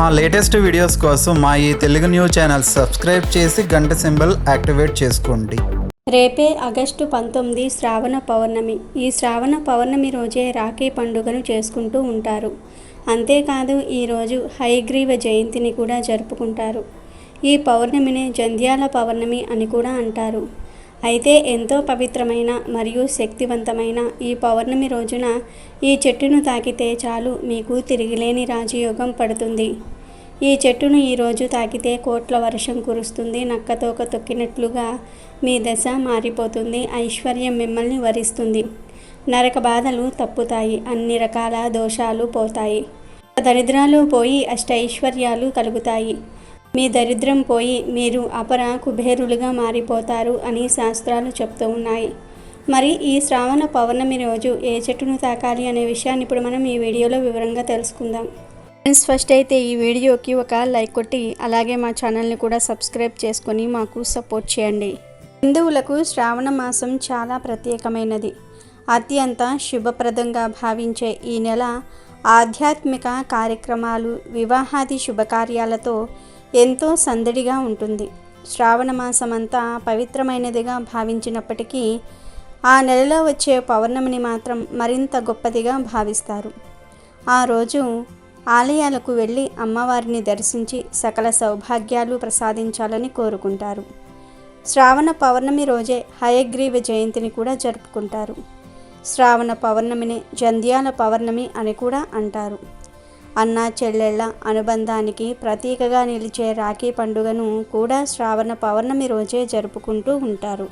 మా latest videos కోసం మా ఈ తెలుగు న్యూస్ ఛానల్ సబ్స్క్రైబ్ చేసి గంట సింబల్ యాక్టివేట్ చేసుకోండి. రేపే ఆగస్టు పంతొమ్మిది శ్రావణ పౌర్ణమి. ఈ శ్రావణ పౌర్ణమి రోజే రాఖీ పండుగను చేసుకుంటూ ఉంటారు. అంతేకాదు ఈరోజు హైగ్రీవ జయంతిని కూడా జరుపుకుంటారు. ఈ పౌర్ణమిని జంధ్యాల పౌర్ణమి అని కూడా అంటారు. అయితే ఎంతో పవిత్రమైన మరియు శక్తివంతమైన ఈ పౌర్ణమి రోజున ఈ చెట్టును తాకితే చాలు మీకు తిరిగిలేని రాజయోగం పడుతుంది. ఈ చెట్టును ఈరోజు తాకితే కోట్ల వర్షం కురుస్తుంది. నక్కతోక తొక్కినట్లుగా మీ దశ మారిపోతుంది. ఐశ్వర్యం మిమ్మల్ని వరిస్తుంది. నరక బాధలు తప్పుతాయి. అన్ని రకాల దోషాలు పోతాయి. దరిద్రాలు పోయి అష్టైశ్వర్యాలు కలుగుతాయి. మీ దరిద్రం పోయి మీరు అపర కుబేరులుగా మారిపోతారు అని శాస్త్రాలు చెప్తూ ఉన్నాయి. మరి ఈ శ్రావణ పౌర్ణమి రోజు ఏ చెట్టును తాకాలి అనే విషయాన్ని ఇప్పుడు మనం ఈ వీడియోలో వివరంగా తెలుసుకుందాం. ఫ్రెండ్స్ ఫస్ట్ అయితే ఈ వీడియోకి ఒక లైక్ కొట్టి అలాగే మా ఛానల్ని కూడా సబ్స్క్రైబ్ చేసుకొని మాకు సపోర్ట్ చేయండి. హిందువులకు శ్రావణ మాసం చాలా ప్రత్యేకమైనది. అత్యంత శుభప్రదంగా భావించే ఈ నెల ఆధ్యాత్మిక కార్యక్రమాలు వివాహాది శుభకార్యాలతో ఎంతో సందడిగా ఉంటుంది. శ్రావణ మాసం అంతా పవిత్రమైనదిగా భావించినప్పటికీ ఆ నెలలో వచ్చే పౌర్ణమిని మాత్రం మరింత గొప్పదిగా భావిస్తారు. ఆ రోజు ఆలయాలకు వెళ్ళి అమ్మవారిని దర్శించి సకల సౌభాగ్యాలు ప్రసాదించాలని కోరుకుంటారు. శ్రావణ పౌర్ణమి రోజే హయగ్రీవ జయంతిని కూడా జరుపుకుంటారు. శ్రావణ పౌర్ణమిని జంధ్యాల పౌర్ణమి అని కూడా అంటారు. అన్న చెల్లెళ్ళ అనుబంధానికి ప్రతీకగా నిలిచే రాఖీ పండుగను కూడా శ్రావణ పౌర్ణమి రోజే జరుపుకుంటూ ఉంటారు.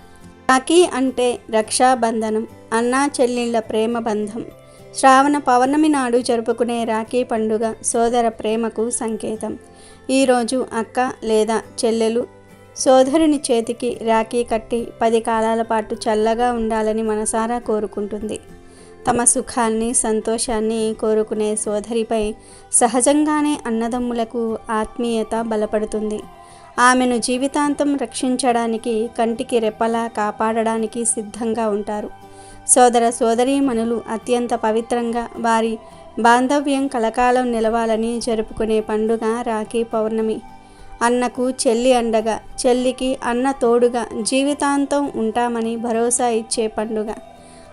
రాఖీ అంటే రక్షాబంధనం అన్నా చెల్లెళ్ళ ప్రేమ బంధం. శ్రావణ పౌర్ణమి నాడు జరుపుకునే రాఖీ పండుగ సోదర ప్రేమకు సంకేతం. ఈరోజు అక్క లేదా చెల్లెలు సోదరుని చేతికి రాఖీ కట్టి పది కాలాల పాటు చల్లగా ఉండాలని మనసారా కోరుకుంటుంది. తమ సుఖాన్ని సంతోషాన్ని కోరుకునే సోదరిపై సహజంగానే అన్నదమ్ములకు ఆత్మీయత బలపడుతుంది. ఆమెను జీవితాంతం రక్షించడానికి కంటికి రెప్పలా కాపాడడానికి సిద్ధంగా ఉంటారు. సోదర సోదరీమణులు అత్యంత పవిత్రంగా వారి బాంధవ్యం కలకాలం నిలవాలని జరుపుకునే పండుగ రాఖీ పౌర్ణమి. అన్నకు చెల్లి అండగా చెల్లికి అన్న తోడుగా జీవితాంతం ఉంటామని భరోసా ఇచ్చే పండుగ.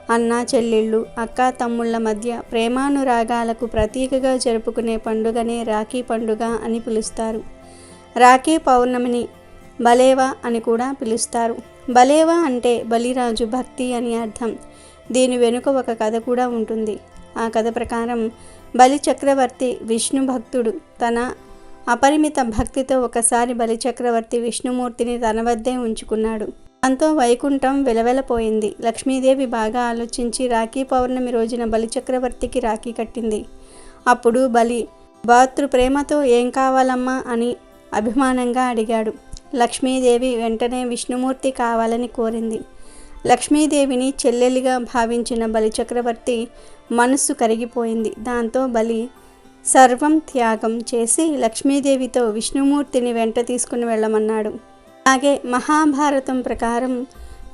అన్న చెల్లెళ్ళు అక్క తమ్ముళ్ళ మధ్య ప్రేమానురాగాలకు ప్రతీకగా జరుపుకునే పండుగనే రాఖీ పండుగ అని పిలుస్తారు. రాఖీ పౌర్ణమిని బలేవా అని కూడా పిలుస్తారు. బలేవా అంటే బలిరాజు భక్తి అని అర్థం. దీని వెనుక ఒక కథ కూడా ఉంటుంది. ఆ కథ ప్రకారం బలి చక్రవర్తి విష్ణు భక్తుడు తన అపరిమిత భక్తితో ఒకసారి బలి చక్రవర్తి విష్ణుమూర్తిని తన వద్దే ఉంచుకున్నాడు. దాంతో వైకుంఠం వెలవెలపోయింది. లక్ష్మీదేవి బాగా ఆలోచించి రాఖీ పౌర్ణమి రోజున బలి చక్రవర్తికి రాఖీ కట్టింది. అప్పుడు బలి భాతృ ప్రేమతో ఏం కావాలమ్మా? అని అభిమానంగా అడిగాడు. లక్ష్మీదేవి వెంటనే విష్ణుమూర్తి కావాలని కోరింది. లక్ష్మీదేవిని చెల్లెలిగా భావించిన బలి చక్రవర్తి మనస్సు కరిగిపోయింది. దాంతో బలి సర్వం త్యాగం చేసి లక్ష్మీదేవితో విష్ణుమూర్తిని వెంట తీసుకుని వెళ్ళమన్నాడు. అలాగే మహాభారతం ప్రకారం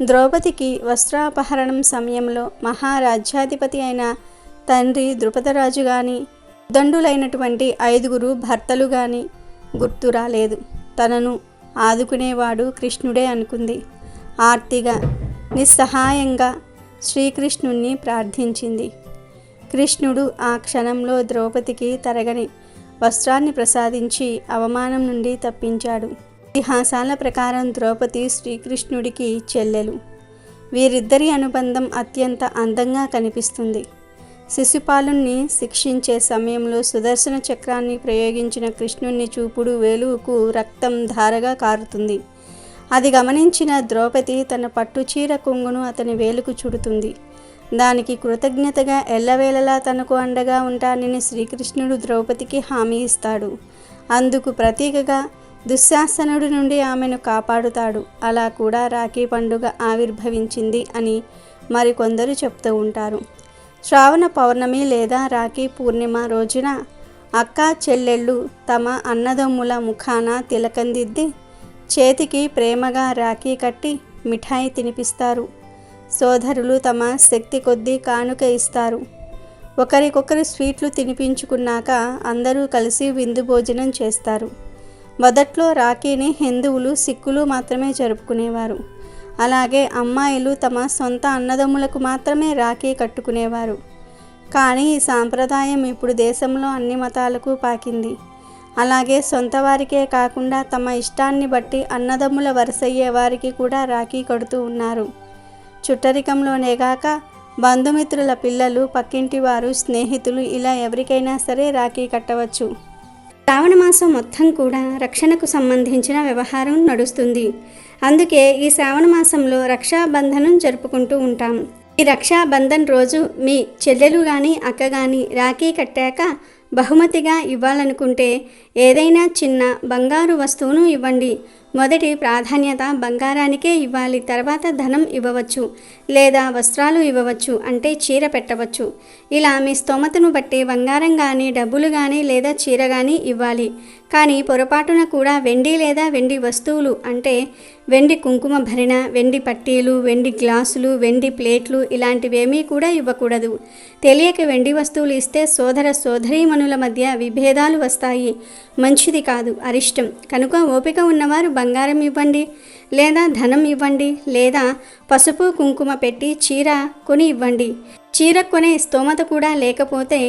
ద్రౌపదికి వస్త్రాపహరణం సమయంలో మహారాజ్యాధిపతి అయిన తండ్రి ద్రుపదరాజు కానీ దండులైనటువంటి ఐదుగురు భర్తలు కానీ గుర్తు రాలేదు. తనను ఆదుకునేవాడు కృష్ణుడే అనుకుంది. ఆర్తిగా నిస్సహాయంగా శ్రీకృష్ణుణ్ణి ప్రార్థించింది. కృష్ణుడు ఆ క్షణంలో ద్రౌపదికి తరగని వస్త్రాన్ని ప్రసాదించి అవమానం నుండి తప్పించాడు. ఇతిహాసాల ప్రకారం ద్రౌపది శ్రీకృష్ణుడికి చెల్లెలు. వీరిద్దరి అనుబంధం అత్యంత అందంగా కనిపిస్తుంది. శిశుపాలుణ్ణి శిక్షించే సమయంలో సుదర్శన చక్రాన్ని ప్రయోగించిన కృష్ణుణ్ణి చూపుడు వేలువుకు రక్తం ధారగా కారుతుంది. అది గమనించిన ద్రౌపది తన పట్టుచీర కొంగును అతని వేలుకు చుడుతుంది. దానికి కృతజ్ఞతగా ఎల్లవేళలా తనకు అండగా ఉంటానని శ్రీకృష్ణుడు ద్రౌపదికి హామీ ఇస్తాడు. అందుకు ప్రతీకగా దుశ్శాసనుడి నుండి ఆమెను కాపాడుతాడు. అలా కూడా రాఖీ పండుగ ఆవిర్భవించింది అని మరికొందరు చెప్తూ ఉంటారు. శ్రావణ పౌర్ణమి లేదా రాఖీ పూర్ణిమ రోజున అక్క చెల్లెళ్ళు తమ అన్నదమ్ముల ముఖాన తిలకందిద్ది చేతికి ప్రేమగా రాఖీ కట్టి మిఠాయి తినిపిస్తారు. సోదరులు తమ శక్తి కొద్దీ కానుక ఇస్తారు. ఒకరికొకరు స్వీట్లు తినిపించుకున్నాక అందరూ కలిసి విందు భోజనం చేస్తారు. మొదట్లో రాఖీని హిందువులు సిక్కులు మాత్రమే జరుపుకునేవారు. అలాగే అమ్మాయిలు తమ సొంత అన్నదమ్ములకు మాత్రమే రాఖీ కట్టుకునేవారు. కానీ ఈ సాంప్రదాయం ఇప్పుడు దేశంలో అన్ని మతాలకు పాకింది. అలాగే సొంత వారికే కాకుండా తమ ఇష్టాన్ని బట్టి అన్నదమ్ముల వరుసయ్యే వారికి కూడా రాఖీ కడుతూ ఉన్నారు. చుట్టరికంలోనేగాక బంధుమిత్రుల పిల్లలు పక్కింటి వారు స్నేహితులు ఇలా ఎవరికైనా సరే రాఖీ కట్టవచ్చు. శ్రావణ మాసం మొత్తం కూడా రక్షణకు సంబంధించిన వ్యవహారం నడుస్తుంది. అందుకే ఈ శ్రావణ మాసంలో రక్షాబంధనం జరుపుకుంటూ ఉంటాం. ఈ రక్షాబంధన్ రోజు మీ చెల్లెలు కానీ అక్క కానీ రాఖీ కట్టాక బహుమతిగా ఇవ్వాలనుకుంటే ఏదైనా చిన్న బంగారు వస్తువును ఇవ్వండి. మొదటి ప్రాధాన్యత బంగారానికే ఇవ్వాలి తర్వాత ధనం ఇవ్వవచ్చు లేదా వస్త్రాలు ఇవ్వవచ్చు అంటే చీర పెట్టవచ్చు. ఇలా మీ స్తోమతను బట్టి బంగారం కానీ డబ్బులు కానీ లేదా చీర కానీ ఇవ్వాలి. కానీ పొరపాటున కూడా వెండి లేదా వెండి వస్తువులు అంటే వెండి కుంకుమ భరిణ వెండి పట్టీలు వెండి గ్లాసులు వెండి ప్లేట్లు ఇలాంటివేమీ కూడా ఇవ్వకూడదు. తెలియక వెండి వస్తువులు ఇస్తే సోదర అభిమానుల మధ్య విభేదాలు వస్తాయి. మంచిది కాదు అరిష్టం. కనుక ఓపిక ఉన్నవారు బంగారం ఇవ్వండి లేదా ధనం ఇవ్వండి లేదా పసుపు కుంకుమ పెట్టి చీర కొని ఇవ్వండి. చీర కొనే స్తోమత కూడా లేకపోతే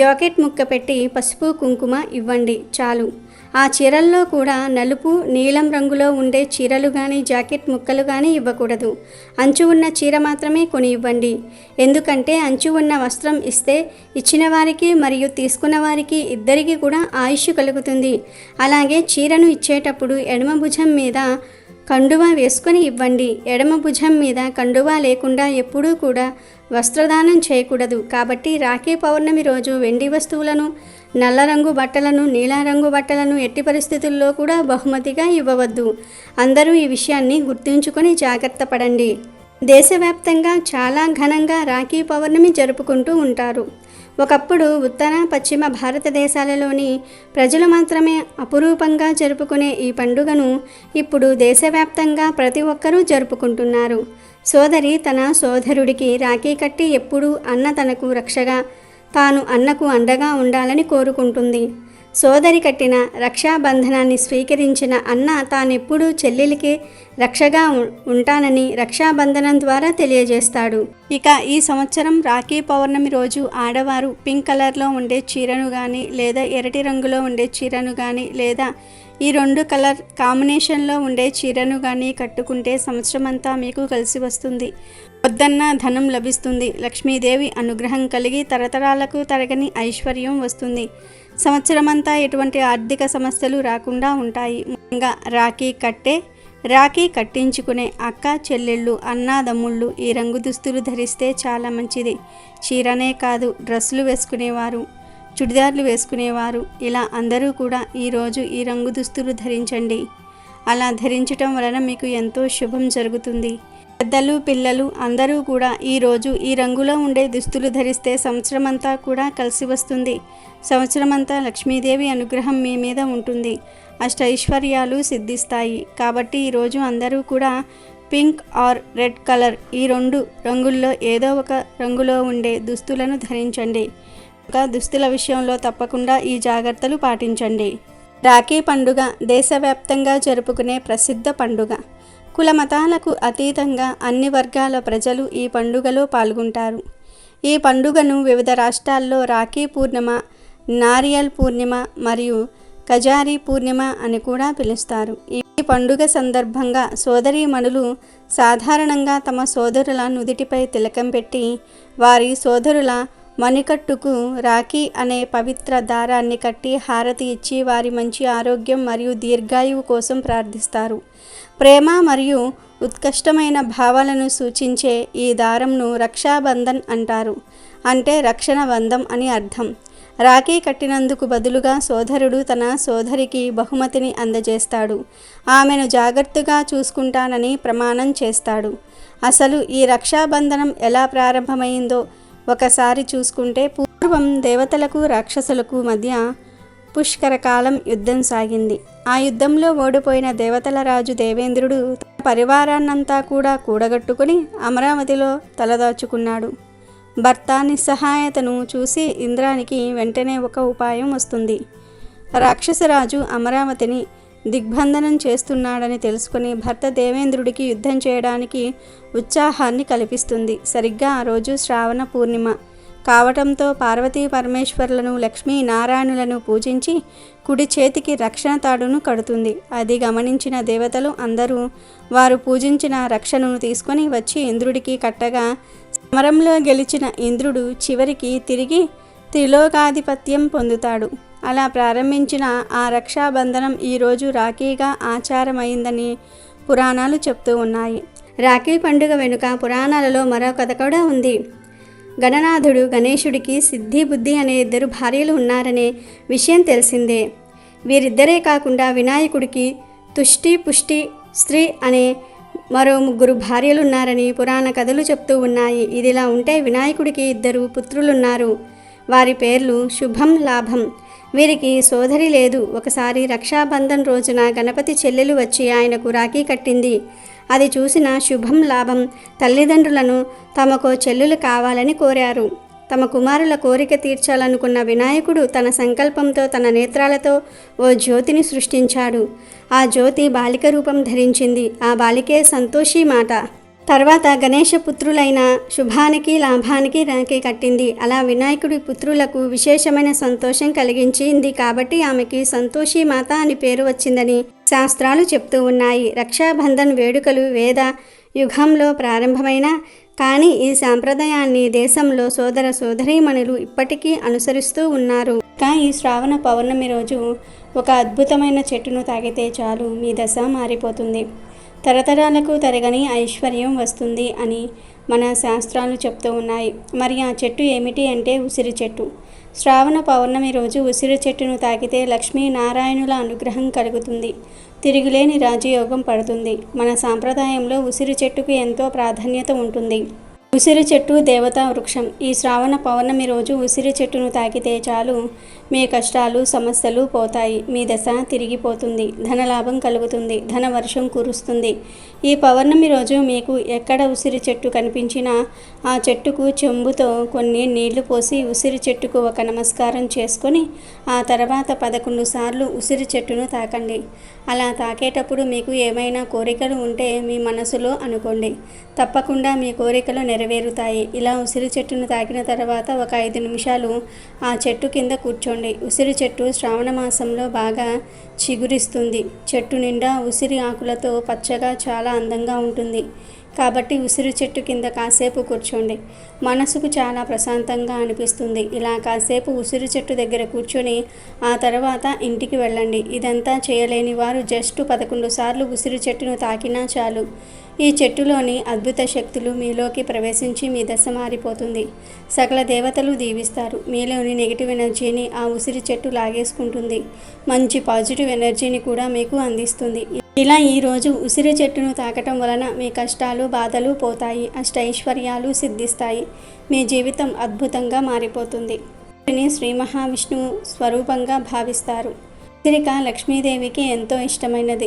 జాకెట్ ముక్క పెట్టి పసుపు కుంకుమ ఇవ్వండి చాలు. ఆ చీరల్లో కూడా నలుపు నీలం రంగులో ఉండే చీరలు కానీ జాకెట్ ముక్కలు కానీ ఇవ్వకూడదు. అంచు ఉన్న చీర మాత్రమే కొని ఇవ్వండి ఎందుకంటే అంచు ఉన్న వస్త్రం ఇస్తే ఇచ్చిన వారికి మరియు తీసుకున్న వారికి ఇద్దరికి కూడా ఆయుష్ కలుగుతుంది. అలాగే చీరను ఇచ్చేటప్పుడు ఎడమ భుజం మీద కండువా వేసుకొని ఇవ్వండి. ఎడమ భుజం మీద కండువా లేకుండా ఎప్పుడూ కూడా వస్త్రదానం చేయకూడదు. కాబట్టి రాఖీ పౌర్ణమి రోజు వెండి వస్తువులను నల్ల రంగు బట్టలను నీలారంగు బట్టలను ఎట్టి పరిస్థితుల్లో కూడా బహుమతిగా ఇవ్వవద్దు. అందరూ ఈ విషయాన్ని గుర్తుంచుకొని జాగ్రత్త పడండి. దేశవ్యాప్తంగా చాలా ఘనంగా రాఖీ పౌర్ణమి జరుపుకుంటూ ఉంటారు. ఒకప్పుడు ఉత్తర పశ్చిమ భారతదేశాలలోని ప్రజలు మాత్రమే అపురూపంగా జరుపుకునే ఈ పండుగను ఇప్పుడు దేశవ్యాప్తంగా ప్రతి ఒక్కరూ జరుపుకుంటున్నారు. సోదరి తన సోదరుడికి రాఖీ కట్టి ఎప్పుడూ అన్న తనకు రక్షగా తాను అన్నకు అండగా ఉండాలని కోరుకుంటుంది. సోదరి కట్టిన రక్షాబంధనాన్ని స్వీకరించిన అన్న తానెప్పుడూ చెల్లెలికి రక్షగా ఉంటానని రక్షాబంధనం ద్వారా తెలియజేస్తాడు. ఇక ఈ సంవత్సరం రాఖీ పౌర్ణమి రోజు ఆడవారు పింక్ కలర్లో ఉండే చీరను కానీ లేదా ఎరటి రంగులో ఉండే చీరను కానీ లేదా ఈ రెండు కలర్ కాంబినేషన్లో ఉండే చీరను కానీ కట్టుకుంటే సంవత్సరం అంతా మీకు కలిసి వస్తుంది. వద్దన్న ధనం లభిస్తుంది. లక్ష్మీదేవి అనుగ్రహం కలిగి తరతరాలకు తరగని ఐశ్వర్యం వస్తుంది. సంవత్సరమంతా ఎటువంటి ఆర్థిక సమస్యలు రాకుండా ఉంటాయి. ముఖ్యంగా రాఖీ కట్టే రాఖీ కట్టించుకునే అక్క చెల్లెళ్ళు అన్నాదమ్ముళ్ళు ఈ రంగు దుస్తులు ధరిస్తే చాలా మంచిది. చీరనే కాదు డ్రెస్సులు వేసుకునేవారు చుడిదార్లు వేసుకునేవారు. ఇలా అందరూ కూడా ఈరోజు ఈ రంగు దుస్తులు ధరించండి. అలా ధరించటం వలన మీకు ఎంతో శుభం జరుగుతుంది. పెద్దలు పిల్లలు అందరూ కూడా ఈరోజు ఈ రంగులో ఉండే దుస్తులు ధరిస్తే సంవత్సరమంతా కూడా కలిసి వస్తుంది. సంవత్సరమంతా లక్ష్మీదేవి అనుగ్రహం మీ మీద ఉంటుంది. అష్టైశ్వర్యాలు సిద్ధిస్తాయి. కాబట్టి ఈరోజు అందరూ కూడా పింక్ ఆర్ రెడ్ కలర్ ఈ రెండు రంగుల్లో ఏదో ఒక రంగులో ఉండే దుస్తులను ధరించండి. ఇంకా దుస్తుల విషయంలో తప్పకుండా ఈ జాగ్రత్తలు పాటించండి. రాఖీ పండుగ దేశవ్యాప్తంగా జరుపుకునే ప్రసిద్ధ పండుగ. కుల మతాలకు అతీతంగా అన్ని వర్గాల ప్రజలు ఈ పండుగలో పాల్గొంటారు. ఈ పండుగను వివిధ రాష్ట్రాల్లో రాఖీ పూర్ణిమ నారియల్ పూర్ణిమ మరియు కజారీ పూర్ణిమ అని కూడా పిలుస్తారు. ఈ పండుగ సందర్భంగా సోదరీమణులు సాధారణంగా తమ సోదరుల నుదిటిపై తిలకం పెట్టి వారి సోదరుల మణికట్టుకు రాఖీ అనే పవిత్ర దారాన్ని కట్టి హారతి ఇచ్చి వారి మంచి ఆరోగ్యం మరియు దీర్ఘాయువు కోసం ప్రార్థిస్తారు. ప్రేమ మరియు ఉత్కష్టమైన భావాలను సూచించే ఈ దారంను రక్షాబంధన్ అంటారు. అంటే రక్షణ బంధం అని అర్థం. రాఖీ కట్టినందుకు బదులుగా సోదరుడు తన సోదరికి బహుమతిని అందజేస్తాడు. ఆమెను జాగ్రత్తగా చూసుకుంటానని ప్రమాణం చేస్తాడు. అసలు ఈ రక్షాబంధనం ఎలా ప్రారంభమైందో ఒకసారి చూసుకుంటే పూర్వం దేవతలకు రాక్షసులకు మధ్య పుష్కర కాలం యుద్ధం సాగింది. ఆ యుద్ధంలో ఓడిపోయిన దేవతల రాజు దేవేంద్రుడు తన పరివారాన్నంతా కూడా కూడగట్టుకుని అమరావతిలో తలదాచుకున్నాడు. భర్త నిస్సహాయతను చూసి ఇంద్రానికి వెంటనే ఒక ఉపాయం వస్తుంది. రాక్షసరాజు అమరావతిని దిగ్బంధనం చేస్తున్నాడని తెలుసుకుని భర్త దేవేంద్రుడికి యుద్ధం చేయడానికి ఉత్సాహాన్ని కల్పిస్తుంది. సరిగ్గా ఆ రోజు శ్రావణ పూర్ణిమ. కావటంతో పార్వతీ పరమేశ్వరులను లక్ష్మీ నారాయణులను పూజించి కుడి చేతికి రక్షణ తాడును కడుతుంది. అది గమనించిన దేవతలు అందరూ వారు పూజించిన రక్షణను తీసుకొని వచ్చి ఇంద్రుడికి కట్టగా సమరంలో గెలిచిన ఇంద్రుడు చివరికి తిరిగి త్రిలోకాధిపత్యం పొందుతాడు. అలా ప్రారంభించిన ఆ రక్షాబంధనం ఈరోజు రాఖీగా ఆచారమైందని పురాణాలు చెప్తూ ఉన్నాయి. రాఖీ పండుగ వెనుక పురాణాలలో మరో కథ కూడా ఉంది. గణనాథుడు గణేశుడికి సిద్ధి బుద్ధి అనే ఇద్దరు భార్యలు ఉన్నారనే విషయం తెలిసిందే. వీరిద్దరే కాకుండా వినాయకుడికి తుష్టి పుష్టి స్త్రీ అనే మరో ముగ్గురు భార్యలున్నారని పురాణ కథలు చెప్తూ ఉన్నాయి. ఇదిలా ఉంటే వినాయకుడికి ఇద్దరు పుత్రులున్నారు. వారి పేర్లు శుభం లాభం. వీరికి సోదరి లేదు. ఒకసారి రక్షాబంధన్ రోజున గణపతి చెల్లెలు వచ్చి ఆయనకు రాఖీ కట్టింది. అది చూసిన శుభం లాభం. తల్లిదండ్రులను తమకు చెల్లులు కావాలని కోరారు. తమ కుమారుల కోరిక తీర్చాలనుకున్న వినాయకుడు తన సంకల్పంతో తన నేత్రాలతో ఓ జ్యోతిని సృష్టించాడు. ఆ జ్యోతి బాలిక రూపం ధరించింది. ఆ బాలికే సంతోషి మాట. తర్వాత గణేష పుత్రులైన శుభానికి లాభానికి రాఖీ కట్టింది. అలా వినాయకుడి పుత్రులకు విశేషమైన సంతోషం కలిగించింది కాబట్టి ఆమెకి సంతోషి మాత అని పేరు వచ్చిందని శాస్త్రాలు చెప్తూ ఉన్నాయి. రక్షాబంధన్ వేడుకలు వేద యుగంలో ప్రారంభమైన కానీ ఈ సాంప్రదాయాన్ని దేశంలో సోదర సోదరీమణులు ఇప్పటికీ అనుసరిస్తూ ఉన్నారు. కానీ ఈ శ్రావణ పౌర్ణమి రోజు ఒక అద్భుతమైన చెట్టును తాగితే చాలు. మీ దశ మారిపోతుంది. తరతరాలకు తరగని ఐశ్వర్యం వస్తుంది అని మన శాస్త్రాలు చెప్తూ ఉన్నాయి. మరి ఆ చెట్టు ఏమిటి అంటే ఉసిరి చెట్టు. శ్రావణ పౌర్ణమి రోజు ఉసిరి చెట్టును తాకితే లక్ష్మీ నారాయణుల అనుగ్రహం కలుగుతుంది. తిరుగులేని రాజయోగం పడుతుంది. మన సాంప్రదాయంలో ఉసిరి చెట్టుకు ఎంతో ప్రాధాన్యత ఉంటుంది. ఉసిరి చెట్టు దేవతా వృక్షం. ఈ శ్రావణ పౌర్ణమి రోజు ఉసిరి చెట్టును తాకితే చాలు. మీ కష్టాలు సమస్యలు పోతాయి. మీ దశ తిరిగిపోతుంది. ధనలాభం కలుగుతుంది. ధన వర్షం కురుస్తుంది. ఈ పౌర్ణమి రోజు మీకు ఎక్కడ ఉసిరి చెట్టు కనిపించినా ఆ చెట్టుకు చెంబుతో కొన్ని నీళ్ళు పోసి ఉసిరి చెట్టుకు ఒక నమస్కారం చేసుకొని ఆ తర్వాత పదకొండు సార్లు ఉసిరి చెట్టును తాకండి. అలా తాకేటప్పుడు మీకు ఏమైనా కోరికలు ఉంటే మీ మనసులో అనుకోండి. తప్పకుండా మీ కోరికలు నెరవేరుతాయి. ఇలా ఉసిరి చెట్టును తాకిన తర్వాత ఒక ఐదు నిమిషాలు ఆ చెట్టు కింద కూర్చోండి. ఉసిరి చెట్టు శ్రావణ మాసంలో బాగా చిగురిస్తుంది. చెట్టు నిండా ఉసిరి ఆకులతో పచ్చగా చాలా అందంగా ఉంటుంది. కాబట్టి ఉసిరి చెట్టు కింద కాసేపు కూర్చోండి. మనసుకు చాలా ప్రశాంతంగా అనిపిస్తుంది. ఇలా కాసేపు ఉసిరి చెట్టు దగ్గర కూర్చొని ఆ తర్వాత ఇంటికి వెళ్ళండి. ఇదంతా చేయలేని వారు జస్ట్ పదకొండు సార్లు ఉసిరి చెట్టును తాకినా చాలు. ఈ చెట్టులోని అద్భుత శక్తులు మీలోకి ప్రవేశించి మీ దశ మారిపోతుంది. సకల దేవతలు దీవిస్తారు. మీలోని నెగిటివ్ ఎనర్జీని ఆ ఉసిరి చెట్టు లాగేసుకుంటుంది. మంచి పాజిటివ్ ఎనర్జీని కూడా మీకు అందిస్తుంది. ఇలా ఈరోజు ఉసిరి చెట్టును తాకటం వలన మీ కష్టాలు బాధలు పోతాయి. అష్ట ఐశ్వర్యాలు సిద్ధిస్తాయి. మీ జీవితం అద్భుతంగా మారిపోతుంది. వీటిని శ్రీ మహావిష్ణువు స్వరూపంగా భావిస్తారు. ఉసిరిక లక్ష్మీదేవికి ఎంతో ఇష్టమైనది.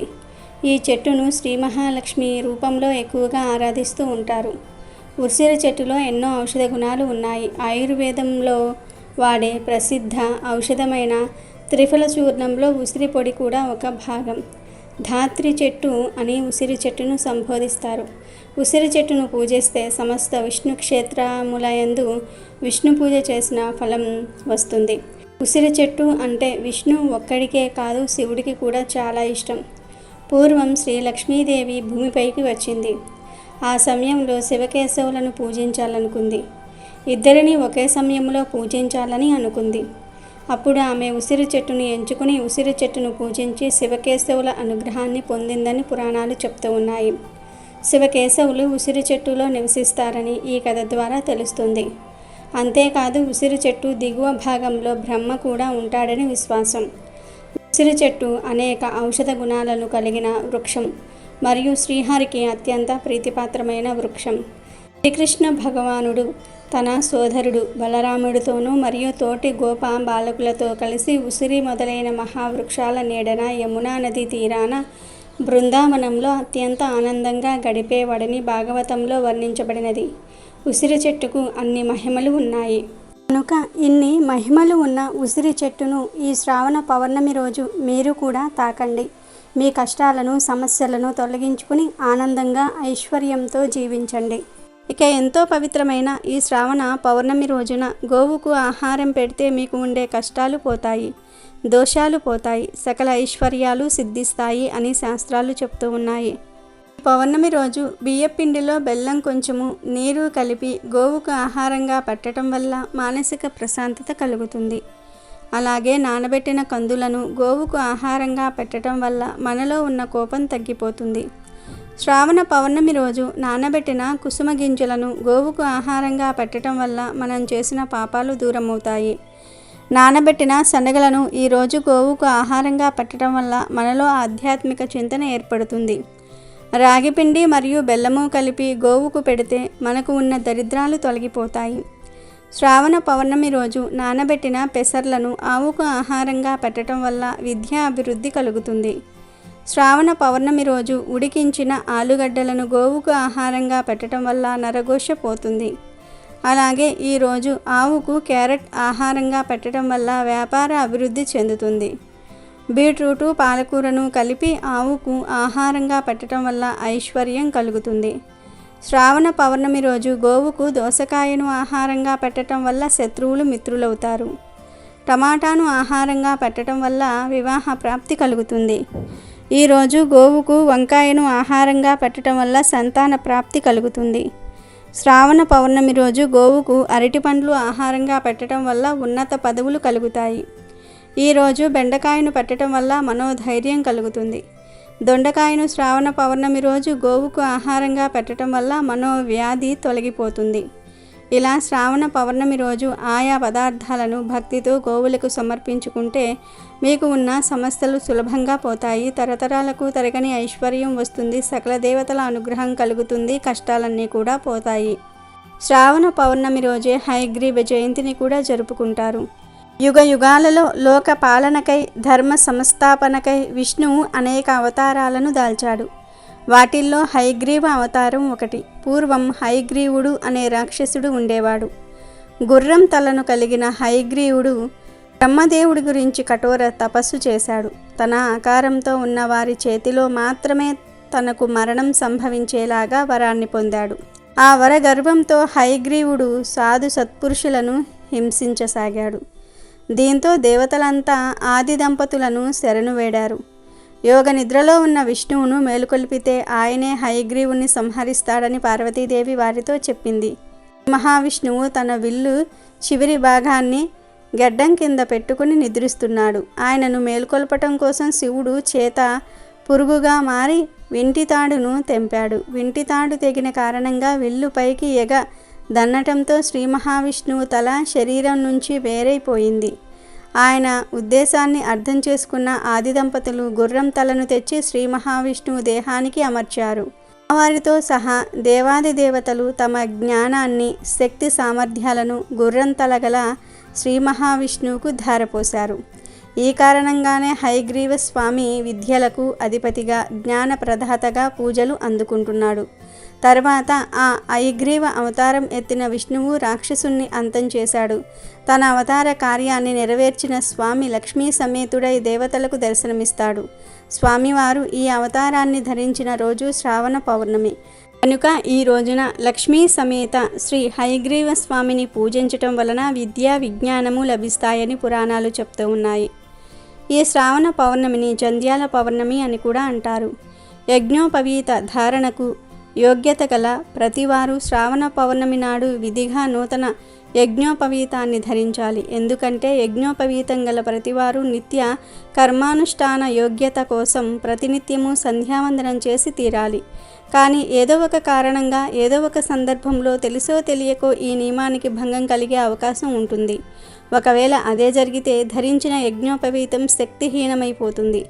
ఈ చెట్టును శ్రీ మహాలక్ష్మి రూపంలో ఎక్కువగా ఆరాధిస్తూ ఉంటారు. ఉసిరి చెట్టులో ఎన్నో ఔషధ గుణాలు ఉన్నాయి. ఆయుర్వేదంలో వాడే ప్రసిద్ధ ఔషధమైన త్రిఫల చూర్ణంలో ఉసిరి పొడి కూడా ఒక భాగం. ధాత్రి చెట్టు అని ఉసిరి చెట్టును సంబోధిస్తారు. ఉసిరి చెట్టును పూజిస్తే సమస్త విష్ణు క్షేత్రములయందు విష్ణు పూజ చేసిన ఫలం వస్తుంది. ఉసిరి చెట్టు అంటే విష్ణు ఒక్కడికే కాదు శివుడికి కూడా చాలా ఇష్టం. పూర్వం శ్రీ లక్ష్మీదేవి భూమిపైకి వచ్చింది. ఆ సమయంలో శివకేశవులను పూజించాలనుకుంది. ఇద్దరిని ఒకే సమయంలో పూజించాలని అనుకుంది. అప్పుడు ఆమె ఉసిరి చెట్టును ఎంచుకుని ఉసిరి చెట్టును పూజించి శివకేశవుల అనుగ్రహాన్ని పొందిందని పురాణాలు చెప్తూ ఉన్నాయి. శివకేశవులు ఉసిరి చెట్టులో నివసిస్తారని ఈ కథ ద్వారా తెలుస్తుంది. అంతేకాదు ఉసిరి చెట్టు దిగువ భాగంలో బ్రహ్మ కూడా ఉంటాడని విశ్వాసం. ఉసిరి చెట్టు అనేక ఔషధ గుణాలను కలిగిన వృక్షం మరియు శ్రీహరికి అత్యంత ప్రీతిపాత్రమైన వృక్షం. శ్రీకృష్ణ భగవానుడు తన సోదరుడు బలరాముడితోనూ మరియు తోటి గోప బాలకులతో కలిసి ఉసిరి మొదలైన మహావృక్షాల నీడన యమునా నది తీరాన బృందావనంలో అత్యంత ఆనందంగా గడిపేవాడని భాగవతంలో వర్ణించబడినది. ఉసిరి చెట్టుకు అన్ని మహిమలు ఉన్నాయి. కనుక ఇన్ని మహిమలు ఉన్న ఉసిరి చెట్టును ఈ శ్రావణ పౌర్ణమి రోజు మీరు కూడా తాకండి. మీ కష్టాలను సమస్యలను తొలగించుకుని ఆనందంగా ఐశ్వర్యంతో జీవించండి. ఇక ఎంతో పవిత్రమైన ఈ శ్రావణ పౌర్ణమి రోజున గోవుకు ఆహారం పెడితే మీకు ఉండే కష్టాలు పోతాయి దోషాలు పోతాయి సకల ఐశ్వర్యాలు సిద్ధిస్తాయి అని శాస్త్రాలు చెప్తూ ఉన్నాయి. పౌర్ణమి రోజు బియ్యపిండిలో బెల్లం కొంచెము నీరు కలిపి గోవుకు ఆహారంగా పెట్టడం వల్ల మానసిక ప్రశాంతత కలుగుతుంది. అలాగే నానబెట్టిన కందులను గోవుకు ఆహారంగా పెట్టడం వల్ల మనలో ఉన్న కోపం తగ్గిపోతుంది. శ్రావణ పౌర్ణమి రోజు నానబెట్టిన కుసుమ గింజలను గోవుకు ఆహారంగా పెట్టడం వల్ల మనం చేసిన పాపాలు దూరమవుతాయి. నానబెట్టిన శనగలను ఈరోజు గోవుకు ఆహారంగా పెట్టడం వల్ల మనలో ఆధ్యాత్మిక చింతన ఏర్పడుతుంది. రాగిపిండి మరియు బెల్లము కలిపి గోవుకు పెడితే మనకు ఉన్న దరిద్రాలు తొలగిపోతాయి. శ్రావణ పౌర్ణమి రోజు నానబెట్టిన పెసర్లను ఆవుకు ఆహారంగా పెట్టడం వల్ల విద్యా అభివృద్ధి కలుగుతుంది. శ్రావణ పౌర్ణమి రోజు ఉడికించిన ఆలుగడ్డలను గోవుకు ఆహారంగా పెట్టడం వల్ల నరఘోష పోతుంది. అలాగే ఈరోజు ఆవుకు క్యారెట్ ఆహారంగా పెట్టడం వల్ల వ్యాపార అభివృద్ధి చెందుతుంది. బీట్రూటు పాలకూరను కలిపి ఆవుకు ఆహారంగా పెట్టడం వల్ల ఐశ్వర్యం కలుగుతుంది. శ్రావణ పౌర్ణమి రోజు గోవుకు దోసకాయను ఆహారంగా పెట్టడం వల్ల శత్రువులు మిత్రులవుతారు. టమాటాను ఆహారంగా పెట్టడం వల్ల వివాహ ప్రాప్తి కలుగుతుంది. ఈరోజు గోవుకు వంకాయను ఆహారంగా పెట్టడం వల్ల సంతాన ప్రాప్తి కలుగుతుంది. శ్రావణ పౌర్ణమి రోజు గోవుకు అరటి పండ్లు ఆహారంగా పెట్టడం వల్ల ఉన్నత పదవులు కలుగుతాయి. ఈరోజు బెండకాయను పెట్టడం వల్ల మనోధైర్యం కలుగుతుంది. దొండకాయను శ్రావణ పౌర్ణమి రోజు గోవుకు ఆహారంగా పెట్టడం వల్ల మనోవ్యాధి తొలగిపోతుంది. ఇలా శ్రావణ పౌర్ణమి రోజు ఆయా పదార్థాలను భక్తితో గోవులకు సమర్పించుకుంటే మీకు ఉన్న సమస్యలు సులభంగా పోతాయి. తరతరాలకు తరగని ఐశ్వర్యం వస్తుంది. సకల దేవతల అనుగ్రహం కలుగుతుంది. కష్టాలన్నీ కూడా పోతాయి. శ్రావణ పౌర్ణమి రోజే హైగ్రీవ జయంతిని కూడా జరుపుకుంటారు. యుగ యుగాలలో లోక పాలనకై ధర్మ సంస్థాపనకై విష్ణువు అనేక అవతారాలను దాల్చాడు. వాటిల్లో హైగ్రీవ అవతారం ఒకటి. పూర్వం హైగ్రీవుడు అనే రాక్షసుడు ఉండేవాడు. గుర్రం తలను కలిగిన హైగ్రీవుడు బ్రహ్మదేవుడి గురించి కఠోర తపస్సు చేశాడు. తన ఆకారంతో ఉన్న వారి చేతిలో మాత్రమే తనకు మరణం సంభవించేలాగా వరాన్ని పొందాడు. ఆ వర గర్వంతో హైగ్రీవుడు సాధు సత్పురుషులను హింసించసాగాడు. దీంతో దేవతలంతా ఆది దంపతులను శరణు వేడారు. యోగ నిద్రలో ఉన్న విష్ణువును మేలుకొల్పితే ఆయనే హయగ్రీవుని సంహరిస్తాడని పార్వతీదేవి వారితో చెప్పింది. మహావిష్ణువు తన విల్లు చివరి భాగాన్ని గడ్డం కింద పెట్టుకుని నిద్రిస్తున్నాడు. ఆయనను మేల్కొల్పటం కోసం శివుడు చేత పురుగుగా మారి వింటితాడును తెంపాడు. వింటితాడు తెగిన కారణంగా విల్లు పైకి ఎగ దన్నటంతో శ్రీ మహావిష్ణువు తల శరీరం నుంచి వేరైపోయింది. ఆయన ఉద్దేశాన్ని అర్థం చేసుకున్న ఆది దంపతులు గుర్రం తలను తెచ్చి శ్రీ మహావిష్ణువు దేహానికి అమర్చారు. వారితో సహా దేవాది దేవతలు తమ జ్ఞానాన్ని శక్తి సామర్థ్యాలను గుర్రం తలగల శ్రీ మహావిష్ణువుకు ధారపోశారు. ఈ కారణంగానే హైగ్రీవ స్వామి విద్యలకు అధిపతిగా జ్ఞాన ప్రదాతగా పూజలు అందుకుంటున్నాడు. తర్వాత ఆ ఐగ్రీవ అవతారం ఎత్తిన విష్ణువు రాక్షసుణ్ణి అంతం చేశాడు. తన అవతార కార్యాన్ని నెరవేర్చిన స్వామి లక్ష్మీ సమేతుడై దేవతలకు దర్శనమిస్తాడు. స్వామివారు ఈ అవతారాన్ని ధరించిన రోజు శ్రావణ పౌర్ణమి. కనుక ఈ రోజున లక్ష్మీ సమేత శ్రీ హయగ్రీవ స్వామిని పూజించటం వలన విద్య విజ్ఞానము లభిస్తాయని పురాణాలు చెప్తూ ఉన్నాయి. ఈ శ్రావణ పౌర్ణమిని జంధ్యాల పౌర్ణమి అని కూడా అంటారు. యజ్ఞోపవీత ధారణకు యోగ్యత గల ప్రతివారు శ్రావణ పౌర్ణమి నాడు విధిగా నూతన యజ్ఞోపవీతాన్ని ధరించాలి. ఎందుకంటే యజ్ఞోపవీతం గల ప్రతివారు నిత్య కర్మానుష్ఠాన యోగ్యత కోసం ప్రతినిత్యము సంధ్యావందనం చేసి తీరాలి. కానీ ఏదో ఒక కారణంగా ఏదో ఒక సందర్భంలో తెలుసో తెలియకో ఈ నియమానికి భంగం కలిగే అవకాశం ఉంటుంది. ఒకవేళ అదే జరిగితే ధరించిన యజ్ఞోపవీతం శక్తిహీనమైపోతుంది.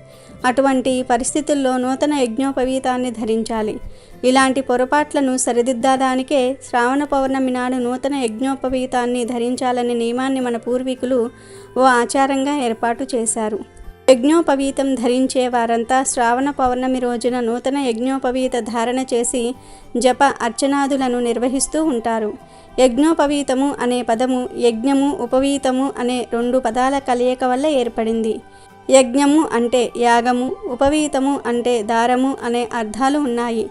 అటువంటి పరిస్థితుల్లో నూతన యజ్ఞోపవీతాన్ని ధరించాలి. ఇలాంటి పొరపాట్లను సరిదిద్దడానికే శ్రావణ పౌర్ణమి నాడు నూతన యజ్ఞోపవీతాన్ని ధరించాలనే నియమాన్ని మన పూర్వీకులు ఓ ఆచారంగా ఏర్పాటు చేశారు. యజ్ఞోపవీతం ధరించే వారంతా శ్రావణ పౌర్ణమి రోజున నూతన యజ్ఞోపవీత ధారణ చేసి జప అర్చనాదులను నిర్వహిస్తూ ఉంటారు. యజ్ఞోపవీతము అనే పదము యజ్ఞము ఉపవీతము అనే రెండు పదాల కలయిక వల్ల ఏర్పడింది. యజ్ఞము అంటే యాగము ఉపవీతము అంటే దారము అనే అర్థాలు ఉన్నాయి.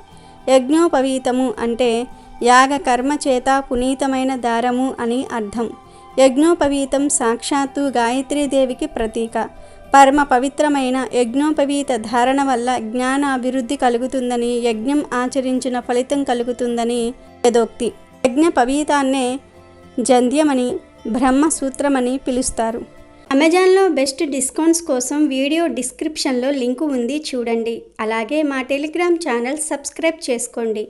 యజ్ఞోపవీతము అంటే యాగ కర్మ చేత పునీతమైన దారము అని అర్థం. యజ్ఞోపవీతం సాక్షాత్తు గాయత్రీదేవికి ప్రతీక. పరమ పవిత్రమైన యజ్ఞోపవీత ధారణ వల్ల జ్ఞాన అభివృద్ధి కలుగుతుందని యజ్ఞం ఆచరించిన ఫలితం కలుగుతుందని యదోక్తి యజ్ఞ పవీతాన్నే జంధ్యమని బ్రహ్మసూత్రమని పిలుస్తారు. అమెజాన్లో బెస్ట్ డిస్కౌంట్స్ కోసం వీడియో డిస్క్రిప్షన్లో లింకు ఉంది చూడండి. అలాగే మా టెలిగ్రామ్ ఛానల్ సబ్స్క్రైబ్ చేసుకోండి.